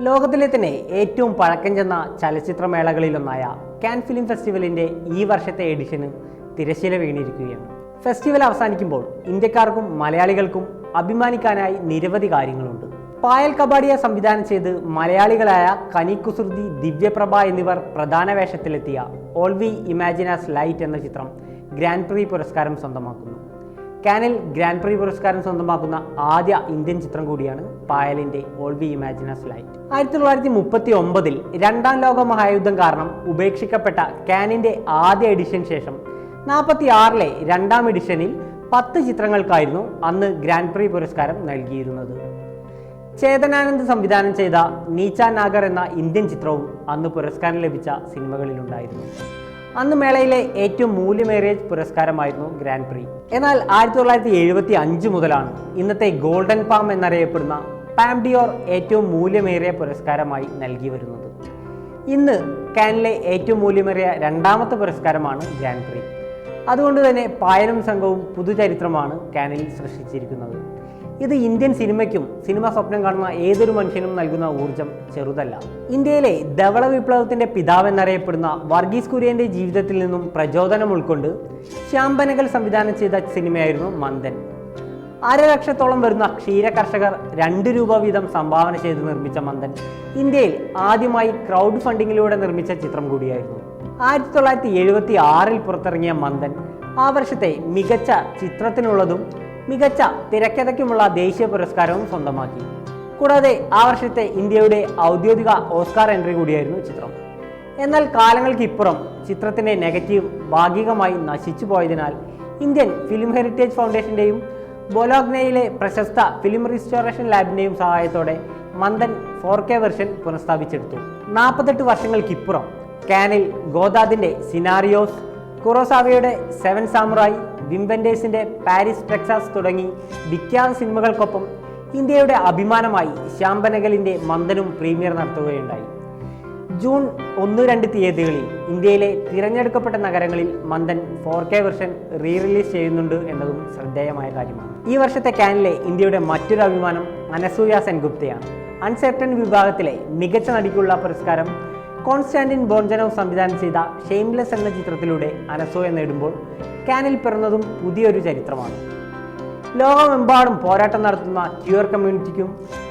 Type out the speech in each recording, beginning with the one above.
ലോകത്തിലെ തന്നെ ഏറ്റവും പഴക്കം ചെന്ന ചലച്ചിത്രമേളകളിലൊന്നായ കാൻ ഫിലിം ഫെസ്റ്റിവലിന്റെ ഈ വർഷത്തെ എഡിഷന് തിരശ്ശീല വീണിരിക്കുകയാണ്. ഫെസ്റ്റിവൽ അവസാനിക്കുമ്പോൾ ഇന്ത്യക്കാർക്കും മലയാളികൾക്കും അഭിമാനിക്കാനായി നിരവധി കാര്യങ്ങളുണ്ട്. പായൽ കബാഡിയ സംവിധാനം ചെയ്ത് മലയാളികളായ കനി കുസൃതി ദിവ്യപ്രഭ എന്നിവർ പ്രധാന വേഷത്തിലെത്തിയ ഓൾവി ഇമാജിനാസ് ലൈറ്റ് എന്ന ചിത്രം ഗ്രാൻഡ് പ്രീ പുരസ്കാരം സ്വന്തമാക്കുന്നു. കാനിൽ ഗ്രാൻഡ് പ്രീ പുരസ്കാരം സ്വന്തമാക്കുന്ന ആദ്യ ഇന്ത്യൻ ചിത്രം കൂടിയാണ് പായലിന്റെ all we imagine as light ആയിരത്തി തൊള്ളായിരത്തി മുപ്പത്തി ഒമ്പതിൽ രണ്ടാം ലോക മഹായുദ്ധം കാരണം ഉപേക്ഷിക്കപ്പെട്ട കാനിന്റെ ആദ്യ എഡിഷൻ ശേഷം നാൽപ്പത്തി ആറിലെ രണ്ടാം എഡിഷനിൽ പത്ത് ചിത്രങ്ങൾക്കായിരുന്നു അന്ന് ഗ്രാൻഡ് പ്രീ പുരസ്കാരം നൽകിയിരുന്നത്. ചേതനാനന്ദ് സംവിധാനം ചെയ്ത നീച്ച നാഗർ എന്ന ഇന്ത്യൻ ചിത്രവും അന്ന് പുരസ്കാരം ലഭിച്ച സിനിമകളിലുണ്ടായിരുന്നു. അന്ന് മേളയിലെ ഏറ്റവും മൂല്യമേറിയ പുരസ്കാരമായിരുന്നു ഗ്രാൻഡ് പ്രീ. എന്നാൽ ആയിരത്തി തൊള്ളായിരത്തി എഴുപത്തി അഞ്ച് മുതലാണ് ഇന്നത്തെ ഗോൾഡൻ പാം എന്നറിയപ്പെടുന്ന പാംഡിയോർ ഏറ്റവും മൂല്യമേറിയ പുരസ്കാരമായി നൽകി വരുന്നത്. ഇന്ന് കാനിലെ ഏറ്റവും മൂല്യമേറിയ രണ്ടാമത്തെ പുരസ്കാരമാണ് ഗ്രാൻഡ് പ്രീ. അതുകൊണ്ട് തന്നെ പായലും സംഘവും പുതുചരിത്രമാണ് കാനിൽ സൃഷ്ടിച്ചിരിക്കുന്നത്. ഇത് ഇന്ത്യൻ സിനിമയ്ക്കും സിനിമ സ്വപ്നം കാണുന്ന ഏതൊരു മനുഷ്യനും നൽകുന്ന ഊർജം ചെറുതല്ല. ഇന്ത്യയിലെ ധവള വിപ്ലവത്തിന്റെ പിതാവ് എന്നറിയപ്പെടുന്ന വർഗീസ് കുര്യന്റെ ജീവിതത്തിൽ നിന്നും പ്രചോദനം ഉൾക്കൊണ്ട് ശ്യാംബനകൽ സംവിധാനം ചെയ്ത സിനിമയായിരുന്നു മന്ദൻ. അര ലക്ഷത്തോളം വരുന്ന ക്ഷീര കർഷകർ രണ്ട് രൂപ വീതം സംഭാവന ചെയ്ത് നിർമ്മിച്ച മന്ദൻ. ഇന്ത്യയിൽ ആദ്യമായി ക്രൗഡ് ഫണ്ടിങ്ങിലൂടെ നിർമ്മിച്ച ചിത്രം കൂടിയായിരുന്നു. ആയിരത്തി തൊള്ളായിരത്തി എഴുപത്തി ആറിൽ പുറത്തിറങ്ങിയ മന്ദൻ ആ വർഷത്തെ മികച്ച ചിത്രത്തിനുള്ളതും മികച്ച തിരക്കഥയ്ക്കുമുള്ള ദേശീയ പുരസ്കാരവും സ്വന്തമാക്കി. കൂടാതെ ആ വർഷത്തെ ഇന്ത്യയുടെ ഔദ്യോഗിക ഓസ്കാർ എൻട്രി കൂടിയായിരുന്നു ചിത്രം. എന്നാൽ കാലങ്ങൾക്കിപ്പുറം ചിത്രത്തിന്റെ നെഗറ്റീവ് ഭാഗികമായി നശിച്ചു പോയതിനാൽ ഇന്ത്യൻ ഫിലിം ഹെറിറ്റേജ് ഫൗണ്ടേഷന്റെയും ബൊലോഗ്നയിലെ പ്രശസ്ത ഫിലിം റിസ്റ്റോറേഷൻ ലാബിന്റെയും സഹായത്തോടെ മന്ദൻ ഫോർ കെ വെർഷൻ പുനഃസ്ഥാപിച്ചെടുത്തു. നാൽപ്പത്തെട്ട് വർഷങ്ങൾക്കിപ്പുറം കാനിൽ ഗോദാദിന്റെ സിനാറിയോസ് കുറോസാവയുടെ സെവൻ സാമുറായി വിംബൻഡേഴ്സിന്റെ പാരീസ് ടെക്സാസ് തുടങ്ങി വിഖ്യാത സിനിമകൾക്കൊപ്പം ഇന്ത്യയുടെ അഭിമാനമായി ശ്യാംബനഗലിന്റെ മന്ദനും പ്രീമിയർ നടത്തുകയുണ്ടായി. ജൂൺ ഒന്ന് രണ്ട് തീയതികളിൽ ഇന്ത്യയിലെ തിരഞ്ഞെടുക്കപ്പെട്ട നഗരങ്ങളിൽ Manthan four K version re release ചെയ്യുന്നുണ്ട് എന്നതും ശ്രദ്ധേയമായ കാര്യമാണ്. ഈ വർഷത്തെ കാനിലെ ഇന്ത്യയുടെ മറ്റൊരു അഭിമാനം അനസൂയ സെൻഗുപ്തയാണ്. അൺസെർട്ടൺ വിഭാഗത്തിലെ മികച്ച നടിക്കുള്ള പുരസ്കാരം കോൺസ്റ്റാന്റിൻ ബോൺജനോവ് സംവിധാനം ചെയ്ത ഷെയിംലെസ് എന്ന ചിത്രത്തിലൂടെ അനസോയ നേടുമ്പോൾ കാനിൽ പിറന്നതും പുതിയൊരു ചരിത്രമാണ്. ലോകമെമ്പാടും പോരാട്ടം നടത്തുന്ന ക്യൂർ കമ്മ്യൂണിറ്റിക്കും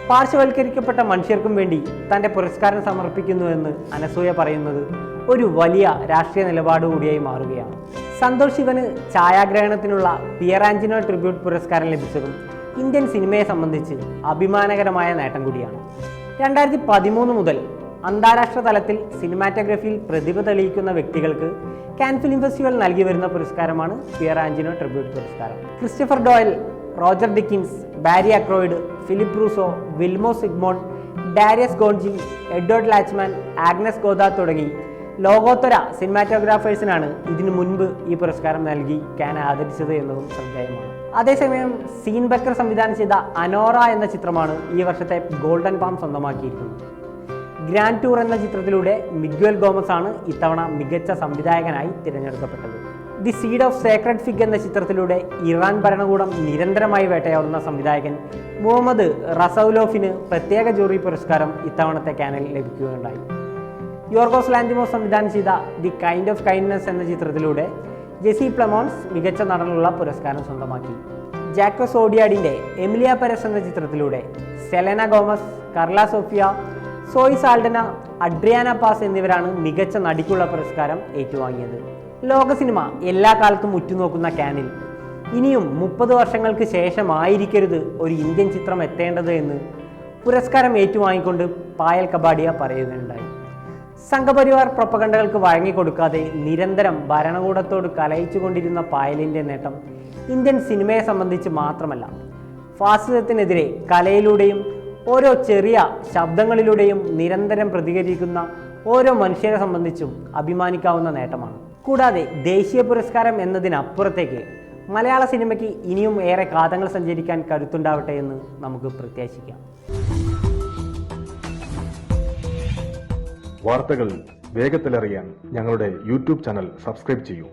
പാർശ്വവൽക്കരിക്കപ്പെട്ട മനുഷ്യർക്കും വേണ്ടി തന്റെ പുരസ്കാരം സമർപ്പിക്കുന്നുവെന്ന് അനസൂയ പറയുന്നത് ഒരു വലിയ രാഷ്ട്രീയ നിലപാട് കൂടിയായി മാറുകയാണ്. സന്തോഷ് ശിവന് ഛായാഗ്രഹണത്തിനുള്ള പിയറാഞ്ചിനോ ട്രിബ്യൂട്ട് പുരസ്കാരം ലഭിച്ചതും ഇന്ത്യൻ സിനിമയെ സംബന്ധിച്ച് അഭിമാനകരമായ നേട്ടം കൂടിയാണ്. രണ്ടായിരത്തി പതിമൂന്ന് മുതൽ അന്താരാഷ്ട്ര തലത്തിൽ സിനിമാറ്റോഗ്രഫിയിൽ പ്രതിഭ തെളിയിക്കുന്ന വ്യക്തികൾക്ക് കാൻ ഫിലിം ഫെസ്റ്റിവൽ നൽകി വരുന്ന പുരസ്കാരമാണ് പിയർ ആഞ്ചിനോ ട്രിബ്യൂട്ട് പുരസ്കാരം. Christopher Doyle Roger Deakins Barry Ackroyd Philippe Rousselot Vilmos Zsigmond Darius Khondji Edward Lachman Agnes Godard തുടങ്ങി ലോകോത്തര സിനിമാറ്റോഗ്രാഫേഴ്സിനാണ് ഇതിനു മുൻപ് ഈ പുരസ്കാരം നൽകി കാൻ ആദരിച്ചത് എന്നതും ശ്രദ്ധേയമാണ്. അതേസമയം സീൻ ബക്കർ സംവിധാനം ചെയ്ത അനോറ എന്ന ചിത്രമാണ് ഈ വർഷത്തെ ഗോൾഡൻ പാം സ്വന്തമാക്കിയിരിക്കുന്നത്. ഗ്രാൻഡ് ടൂർ എന്ന ചിത്രത്തിലൂടെ മിഗ്വൽ ഗോമസ് ആണ് ഇത്തവണ മികച്ച സംവിധായകനായി തിരഞ്ഞെടുക്കപ്പെട്ടത്. The seed of sacred fig എന്ന ചിത്രത്തിലൂടെ ഇറാൻ ഭരണകൂടം നിരന്തരമായി വേട്ടയാടുന്ന സംവിധായകൻ മുഹമ്മദ് റസൌലോഫിന് പ്രത്യേക ജൂറി പുരസ്കാരം ഇത്തവണത്തെ കാനൽ ലഭിക്കുകയുണ്ടായി. യോർഗോസ് ലാൻഡിമോ സംവിധാനം ചെയ്ത ദി കൈൻഡ് ഓഫ് കൈൻഡ്നെസ് എന്ന ചിത്രത്തിലൂടെ ജെസി പ്ലമോൺസ് മികച്ച നടനുള്ള പുരസ്കാരം സ്വന്തമാക്കി. ജാക്കോസ് ഓഡിയാഡിന്റെ എമിലിയ പെരസ് എന്ന ചിത്രത്തിലൂടെ Selena Gomez Karla Sofia Zoe Saldana Adriana Paz എന്നിവരാണ് മികച്ച നടിക്കുള്ള പുരസ്കാരം ഏറ്റുവാങ്ങിയത്. ലോക സിനിമ എല്ലാ കാലത്തും ഉറ്റുനോക്കുന്ന കാനിൽ ഇനിയും മുപ്പത് വർഷങ്ങൾക്ക് ശേഷമായിരിക്കരുത് ഒരു ഇന്ത്യൻ ചിത്രം എത്തേണ്ടത് എന്ന് പുരസ്കാരം ഏറ്റുവാങ്ങിക്കൊണ്ട് പായൽ കബാഡിയ പറയുകയുണ്ടായി. സംഘപരിവാർ പ്രൊപ്പകണ്ടകൾക്ക് വഴങ്ങിക്കൊടുക്കാതെ നിരന്തരം ഭരണകൂടത്തോട് കലയിച്ചുകൊണ്ടിരുന്ന പായലിന്റെ നേട്ടം ഇന്ത്യൻ സിനിമയെ സംബന്ധിച്ച് മാത്രമല്ല ഫാസിസത്തിനെതിരെ കലയിലൂടെയും ഓരോ ചെറിയ ശബ്ദങ്ങളിലൂടെയും നിരന്തരം പ്രതികരിക്കുന്ന ഓരോ മനുഷ്യരെ സംബന്ധിച്ചും അഭിമാനിക്കാവുന്ന നേട്ടമാണ്. കൂടാതെ ദേശീയ പുരസ്കാരം എന്നതിനപ്പുറത്തേക്ക് മലയാള സിനിമയ്ക്ക് ഇനിയും ഏറെ കാതങ്ങൾ സഞ്ചരിക്കാൻ കരുത്തുണ്ടാവട്ടെ എന്ന് നമുക്ക് പ്രത്യാശിക്കാം. വാർത്തകൾ വേഗത്തിലറിയാൻ ഞങ്ങളുടെ യൂട്യൂബ് ചാനൽ സബ്സ്ക്രൈബ് ചെയ്യൂ.